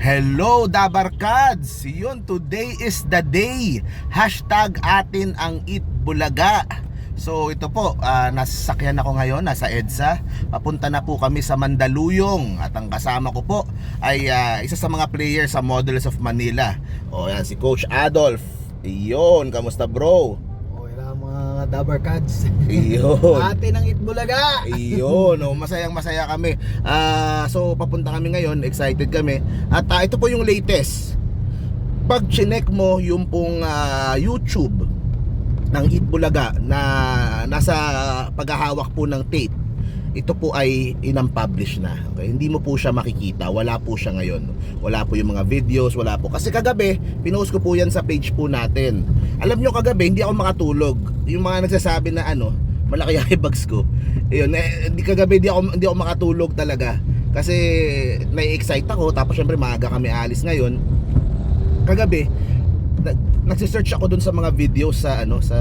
Hello Dabarkads! Yun, today is the day. Hashtag atin ang Eat Bulaga. So ito po, ah, nasasakyan ako ngayon, nasa EDSA. Papunta na po kami sa Mandaluyong. At ang kasama ko po ay ah, isa sa mga players sa Models of Manila. O yan, si Coach Adolf. Iyon, kamusta bro? Dabar Cards. Iyon. Ate ng Itbulaga. Iyon, oh, masayang masaya kami. Ah, so papunta kami ngayon, excited kami. At ah, ito po yung latest. Pag chinek mo yung pong ah, YouTube ng Eat Bulaga na nasa paghahawak po ng tape, ito po ay inampublish na. Okay? Hindi mo po siya makikita. Wala po siya ngayon. Wala po yung mga videos, wala po. Kasi kagabi, pinost ko po yan sa page po natin. Alam nyo kagabi, hindi ako makatulog. Yung mga nagsasabi na ano, malaki yung bags ko. Ayun, eh, hindi kagabi hindi ako hindi ako makatulog talaga kasi na-excite ako tapos syempre maaga kami alis ngayon. Kagabi nag, nagse-search ako dun sa mga videos sa ano sa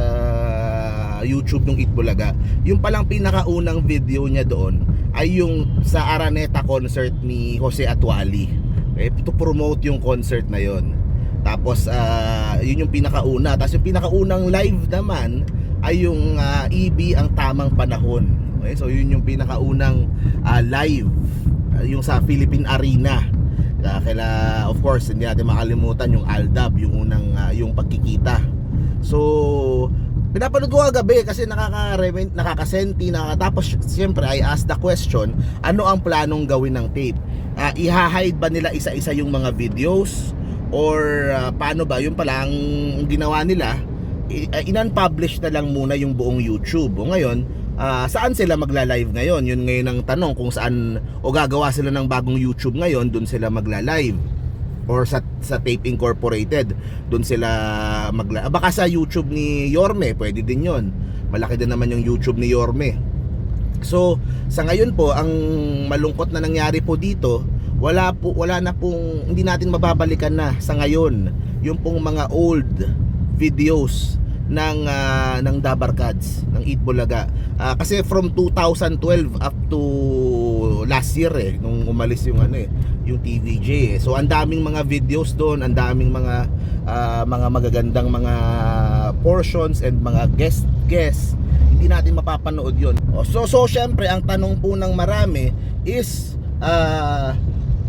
YouTube ng Itbulaga. Yung palang pinakaunang video niya doon ay yung sa Araneta concert ni Jose Atuali. Eh, to promote yung concert na yon. Tapos ah, yun yung pinakauna. Tapos yung pinakaunang live naman ay yung ah, EB ang tamang panahon. Okay? So yun yung pinakaunang ah, live ah, yung sa Philippine Arena. Kaya kaila, of course, hindi natin makalimutan yung Aldab, yung unang ah, yung pagkikita. So, pinapanood ko kagabi kasi nakaka nakakasenti na tapos siyempre I ask the question ano ang planong gawin ng tape Ah, iha-hide ba nila isa-isa yung mga videos or ah, paano ba? Yung pala ang ginawa nila. Ah, inan-publish na lang muna yung buong YouTube. O ngayon ah, saan sila magla-live ngayon? Yun ngayon ang tanong kung saan o gagawa sila ng bagong YouTube ngayon dun sila magla-live. Or sa sa Tape Incorporated doon sila magla baka sa YouTube ni Yorme pwede din yon malaki din naman yung YouTube ni Yorme. So sa ngayon po ang malungkot na nangyari po dito wala po wala na pong hindi natin mababalikan na sa ngayon yung pong mga old videos ng ah, ng Dabarkads ng Eat Bulaga Ah, kasi from 2012 up to last year eh nung umalis yung ano eh yung TVJ eh. So ang daming mga videos doon, ang daming mga ah, mga magagandang mga portions and mga guest guests. Hindi natin mapapanood 'yon. Oh, so so syempre ang tanong po ng marami is ah,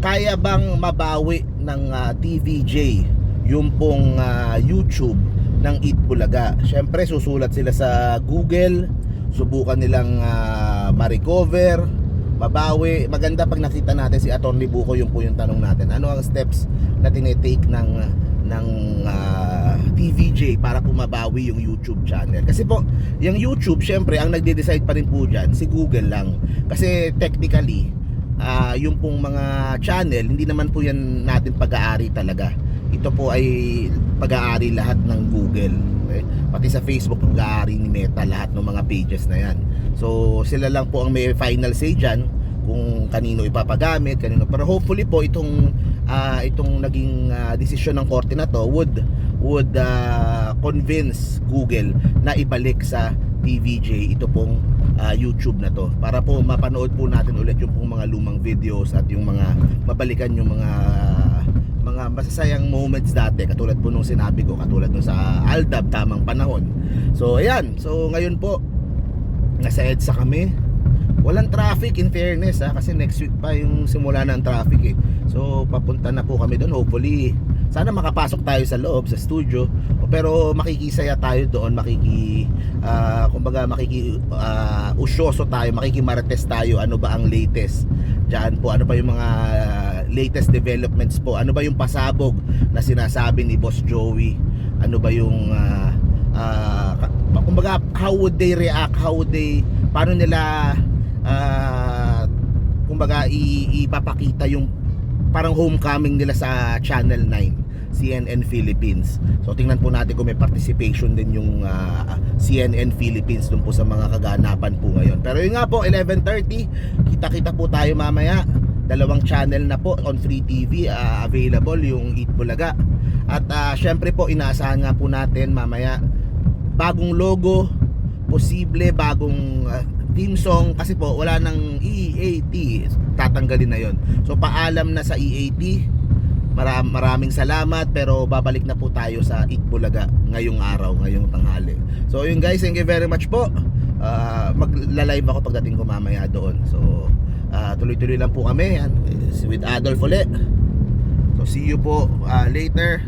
kaya bang mabawi ng ah, TVJ yung pong ah, YouTube ng Eat Bulaga. Syempre susulat sila sa Google, subukan nilang ah, ma-recover, mabawi. Maganda pag nakita natin si Attorney Buko yung po yung tanong natin. Ano ang steps na tinitake ng ng ah, TVJ para po yung YouTube channel. Kasi po, yung YouTube, syempre, ang nagde-decide pa rin po dyan, si Google lang. Kasi technically, ah, yung pong mga channel, hindi naman po yan natin pag-aari talaga. Ito po ay pag-aari lahat ng Google. Okay? Pati sa Facebook, pag-aari ni Meta lahat ng mga pages na yan. So, sila lang po ang may final say dyan kung kanino ipapagamit, kanino. Pero hopefully po itong ah, itong naging ah, desisyon ng korte na to would would ah, convince Google na ibalik sa TVJ ito pong ah, YouTube na to. Para po mapanood po natin ulit yung pong mga lumang videos at yung mga mabalikan yung mga mga masasayang moments dati. Katulad po nung sinabi ko katulad nung sa Aldab tamang panahon. So ayan. So ngayon po nasa EDSA kami. Walang traffic in fairness ha kasi next week pa yung simula ng traffic eh. So papunta na po kami doon hopefully. Sana makapasok tayo sa loob sa studio pero makikisaya tayo doon makiki ah, kumbaga makiki ah, usyoso tayo makikimarites tayo ano ba ang latest? Diyan po ano ba yung mga latest developments po? Ano ba yung pasabog na sinasabi ni Boss Joey? Ano ba yung ah, ka- kumbaga how would they react? How would they paano nila ah, kumbaga ipapakita yung parang homecoming nila sa Channel 9 CNN Philippines. So tingnan po natin kung may participation din yung ah, CNN Philippines dun po sa mga kaganapan po ngayon. Pero yun nga po 11:30, kita-kita po tayo mamaya. Dalawang channel na po on Free TV ah, available yung Eat Bulaga. At ah, syempre po inaasahan nga po natin mamaya bagong logo, posible bagong ah, theme song kasi po wala nang EAT tatanggalin na yon so paalam na sa EAT Maram, maraming salamat pero babalik na po tayo sa Itbulaga ngayong araw, ngayong tanghali. So yun guys, thank you very much po. Ah, magla-live ako pagdating ko mamaya doon. So ah, tuloy-tuloy lang po kami yan, with Adolf ulit. So see you po ah, later.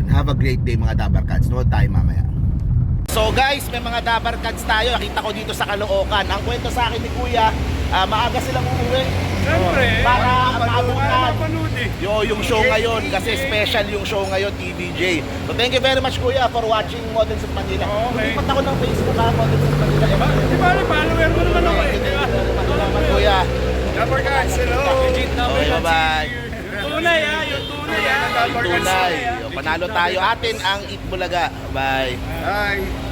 And have a great day mga Dabar Cats. Nood tayo mamaya. So guys, may mga Dabar Cats tayo. Nakita ko dito sa Caloocan. Ang kwento sa akin ni Kuya, ah, maaga silang uuwi. Siyempre, Para para maabutan. eh. Yo, yung show ngayon kasi special yung show ngayon TVJ. So thank you very much Kuya for watching Models of Manila. Okay. Lumipat ako ng Facebook ha, Models of Manila. Ba- Di ba, follower mo naman ako eh. di ba? Salamat Kuya. Dapper guys, hello. Okay, bye-bye. Yung tunay ah, yung tunay ah. Guys, Tunay. Panalo tayo. Atin ang Itbulaga. Bye. Bye.